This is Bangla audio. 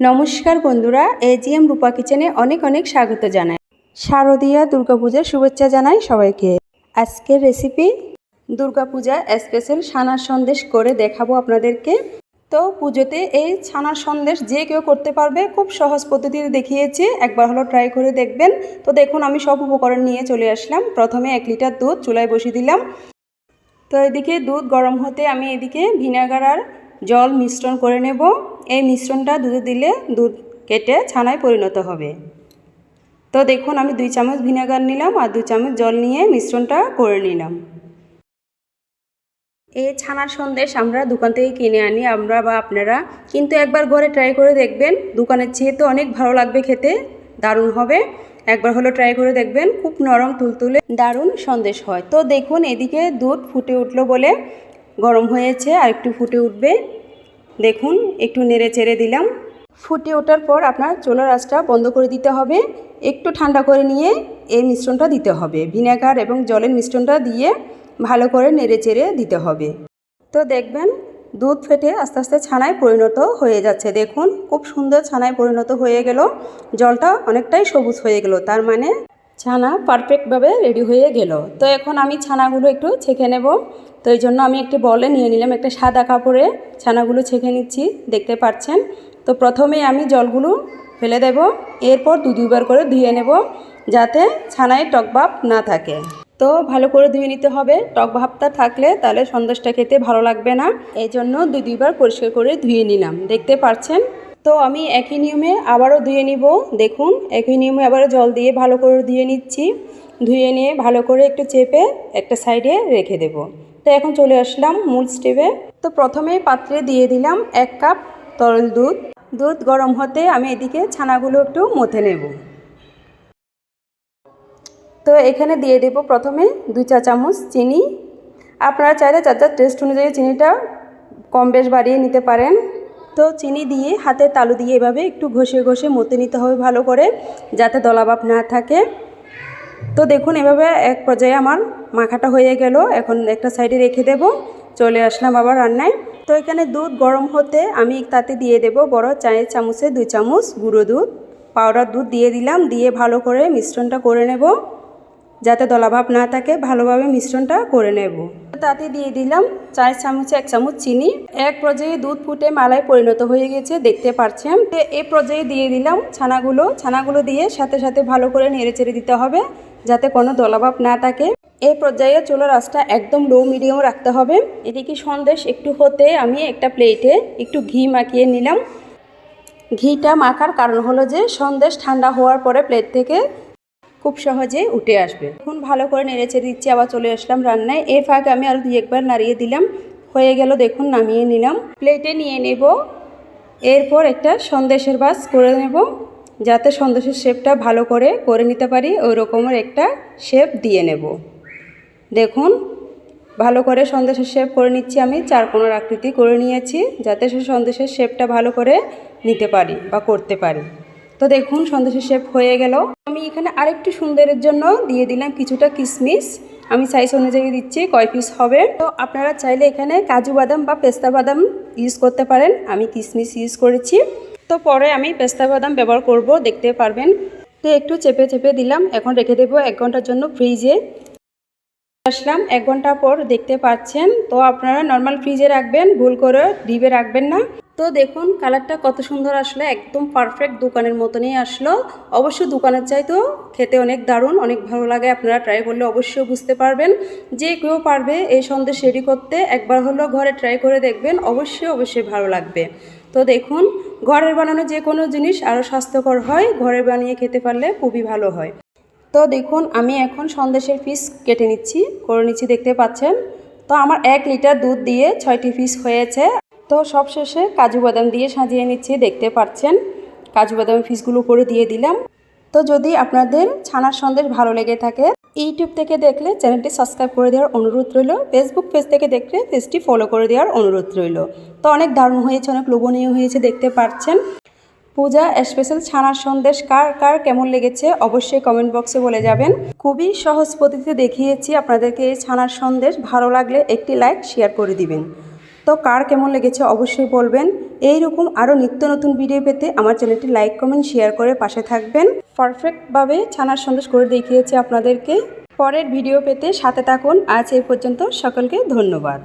নমস্কার বন্ধুরা, এজিএম রূপা কিচেনে অনেক অনেক স্বাগত জানাই। শারদীয়া দুর্গাপূজার শুভেচ্ছা জানাই সবাইকে। আজকের রেসিপি দুর্গাপূজা স্পেশাল ছানার সন্দেশ করে দেখাবো আপনাদেরকে। তো পুজোতে এই ছানার সন্দেশ যে কেউ করতে পারবে, খুব সহজ পদ্ধতিতে দেখিয়েছি, একবার হলো ট্রাই করে দেখবেন। তো দেখুন, আমি সব উপকরণ নিয়ে চলে আসলাম। প্রথমে এক লিটার দুধ চুলায় বসিয়ে দিলাম। তো এদিকে দুধ গরম হতে আমি এদিকে ভিনেগার আর জল মিশ্রণ করে নেব। এই মিশ্রণটা দুধে দিলে দুধ কেটে ছানায় পরিণত হবে। তো দেখুন, আমি দুই চামচ ভিনেগার নিলাম আর দুই চামচ জল নিয়ে মিশ্রণটা করে নিলাম। এই ছানার সন্দেশ আমরা দোকান থেকে কিনে আনি। আমরা বা আপনারা কিন্তু একবার ঘরে ট্রাই করে দেখবেন। দোকানের চেয়ে তো অনেক ভালো লাগবে খেতে। দারুণ হবে। একবার হলো ট্রাই করে দেখবেন। খুব নরম, তুলতুলে, দারুণ সন্দেশ হয়। তো দেখুন, এদিকে দুধ ফুটে উঠল বলে গরম হয়েছে আর একটু ফুটে উঠবে। দেখুন, একটু নেড়ে চেড়ে দিলাম। ফুটে ওঠার পর আপনার চুলার আঁচটা বন্ধ করে দিতে হবে। একটু ঠান্ডা করে নিয়ে এই মিশ্রণটা দিতে হবে। ভিনেগার এবং জলের মিশ্রণটা দিয়ে ভালো করে নেড়ে চেড়ে দিতে হবে। তো দেখবেন, দুধ ফেটে আস্তে আস্তে ছানায় পরিণত হয়ে যাচ্ছে। দেখুন, খুব সুন্দর ছানায় পরিণত হয়ে গেল। জলটা অনেকটাই সবুজ হয়ে গেল। তার মানে ছানা পারফেক্টভাবে রেডি হয়ে গেল। তো এখন আমি ছানাগুলো একটু ছেঁকে নেব। তো এই জন্য আমি একটি বলে নিয়ে নিলাম, একটা সাদা কাপড়ে ছানাগুলো ছেঁকে নিচ্ছি, দেখতে পাচ্ছেন? তো প্রথমে আমি জলগুলো ফেলে দেব, এরপর দু দুবার করে ধুয়ে নেব, যাতে ছানায় টকভাব না থাকে। তো ভালো করে ধুয়ে নিতে হবে, টক ভাবটা থাকলে তাহলে সন্দেশটা খেতে ভালো লাগবে না। এই জন্য দুই দুইবার পরিষ্কার করে ধুয়ে নিলাম, দেখতে পাচ্ছেন? তো আমি একই নিয়মে আবারও ধুয়ে নিব। দেখুন, একই নিয়মে আবারও জল দিয়ে ভালো করে ধুয়ে নিচ্ছি। ধুয়ে নিয়ে ভালো করে একটু চেপে একটা সাইডে রেখে দেব। তো এখন চলে আসলাম মূল স্টেপে তো প্রথমে পাত্রে দিয়ে দিলাম এক কাপ তরল দুধ। দুধ গরম হতে আমি এদিকে ছানাগুলো একটু মথে নেব। তো এখানে দিয়ে দেব প্রথমে দুই চা চামচ চিনি। আপনারা চাইলে চার চার টেস্ট অনুযায়ী চিনিটা কম বেশ বাড়িয়ে নিতে পারেন। তো চিনি দিয়ে হাতের তালু দিয়ে এভাবে একটু ঘষে ঘষে মতে নিতে হবে ভালো করে, যাতে দলাভাব না থাকে। তো দেখুন, এভাবে এক পর্যায়ে আমার মাখাটা হয়ে গেল। এখন একটা সাইডে রেখে দেব। চলে আসলাম আবার রান্নায়। তো এখানে দুধ গরম হতে আমি তাতে দিয়ে দেব বড় চায়ের চামচে দুই চামচ গুঁড়ো দুধ। পাউডার দুধ দিয়ে দিলাম, দিয়ে ভালো করে মিশ্রণটা করে নেব। যাতে দলাভাব না থাকে, ভালোভাবে মিশ্রণটা করে নেব। তাতে দিয়ে দিলাম চার চামচে, এক চামচ চিনি। এক পর্যায়ে দুধ ফুটে মালায় পরিণত হয়ে গেছে, দেখতে পাচ্ছেন। এই পর্যায়ে দিয়ে দিলাম ছানাগুলো। ছানাগুলো দিয়ে সাথে সাথে ভালো করে নেড়ে চেড়ে দিতে হবে, যাতে কোনো দলাভাব না থাকে। এই পর্যায়ে চুলার আঁচটা একদম লো মিডিয়াম রাখতে হবে। এদিকে সন্দেশ একটু হতে আমি একটা প্লেটে একটু ঘি মাখিয়ে নিলাম। ঘিটা মাখার কারণ হলো যে সন্দেশ ঠান্ডা হওয়ার পরে প্লেট থেকে খুব সহজে উঠে আসবে। এখন ভালো করে নেড়েচে দিচ্ছি, আবার চলে আসলাম রান্নায়। এর ফাঁকে আমি আরও দুই একবার নাড়িয়ে দিলাম। হয়ে গেল, দেখুন, নামিয়ে নিলাম। প্লেটে নিয়ে নেব। এরপর একটা সন্দেশের বাস করে নেব, যাতে সন্দেশের শেপটা ভালো করে করে নিতে পারি। ওই রকমের একটা শেপ দিয়ে নেব। দেখুন, ভালো করে সন্দেশের শেপ করে নিচ্ছি আমি। চার কোণের আকৃতি করে নিয়েছি, যাতে সে সন্দেশের শেপটা ভালো করে নিতে পারি বা করতে পারি। তো দেখুন সন্দেশের শেপ হয়ে গেল। আমি এখানে আরেকটু সুন্দরের জন্য দিয়ে দিলাম কিছুটা কিশমিশ আমি সাইজ অনুযায়ী দিচ্ছি, কয় পিস হবে। তো আপনারা চাইলে এখানে কাজু বাদাম বা পেস্তা বাদাম ইউজ করতে পারেন। আমি কিশমিশ ইউজ করেছি। তো পরে আমি পেস্তা বাদাম ব্যবহার করব, দেখতে পারবেন। তো একটু চেপে চেপে দিলাম। এখন রেখে দেবো এক ঘণ্টার জন্য ফ্রিজে আসলাম, এক ঘণ্টা পর দেখতে পাচ্ছেন। তো আপনারা নর্মাল ফ্রিজে রাখবেন, ভুল করে ডিবে রাখবেন না। তো দেখুন, কালারটা কত সুন্দর আসলো, একদম পারফেক্ট দোকানের মতনই আসলো। অবশ্য দোকানের চাইতেও খেতে অনেক দারুণ, অনেক ভালো লাগে, আপনারা ট্রাই করলে অবশ্যই বুঝতে পারবেন। যে কেউ পারবে এই সন্দেশ রেডি করতে, একবার হলো ঘরে ট্রাই করে দেখবেন, অবশ্যই অবশ্যই ভালো লাগবে। তো দেখুন, ঘরের বানানো যে কোনো জিনিস আরও স্বাস্থ্যকর হয়, ঘরে বানিয়ে খেতে পারলে খুবই ভালো হয়। তো দেখুন, আমি এখন সন্দেশের পিস কেটে নিচ্ছি, করে নিচ্ছি, দেখতে পাচ্ছেন? তো আমার এক লিটার দুধ দিয়ে ছয়টি পিস হয়েছে। তো সব শেষে কাজু বাদাম দিয়ে সাজিয়ে নিচ্ছি, দেখতে পাচ্ছেন। কাজু বাদাম পিসগুলো উপরে দিয়ে দিলাম। তো যদি আপনাদের ছানার সন্দেশ ভালো লেগে থাকে, ইউটিউব থেকে দেখলে চ্যানেলটি সাবস্ক্রাইব করে দেওয়ার অনুরোধ রইল। ফেসবুক পেজ থেকে দেখলে পেজটি ফলো করে দেওয়ার অনুরোধ রইল। তো অনেক দারুণ হয়েছে, অনেক লোভনীয় হয়েছে, দেখতে পাচ্ছেন। পূজা স্পেশাল ছানার সন্দেশ কার কার কেমন লেগেছে অবশ্যই কমেন্ট বক্সে বলে যাবেন। খুবই সহজ পদ্ধতিতে দেখিয়েছি, আপনাদেরকে এই ছানার সন্দেশ ভালো লাগলে একটি লাইক শেয়ার করে দিবেন। তো কার কেমন লেগেছে অবশ্যই বলবেন। এই রকম আরও নিত্য নতুন ভিডিও পেতে আমার চ্যানেলটি লাইক কমেন্ট শেয়ার করে পাশে থাকবেন। পারফেক্টভাবে ছানার সন্দেশ করে দেখিয়েছি আপনাদেরকে। পরের ভিডিও পেতে সাথে থাকুন। আজ এই পর্যন্ত সকলকে ধন্যবাদ।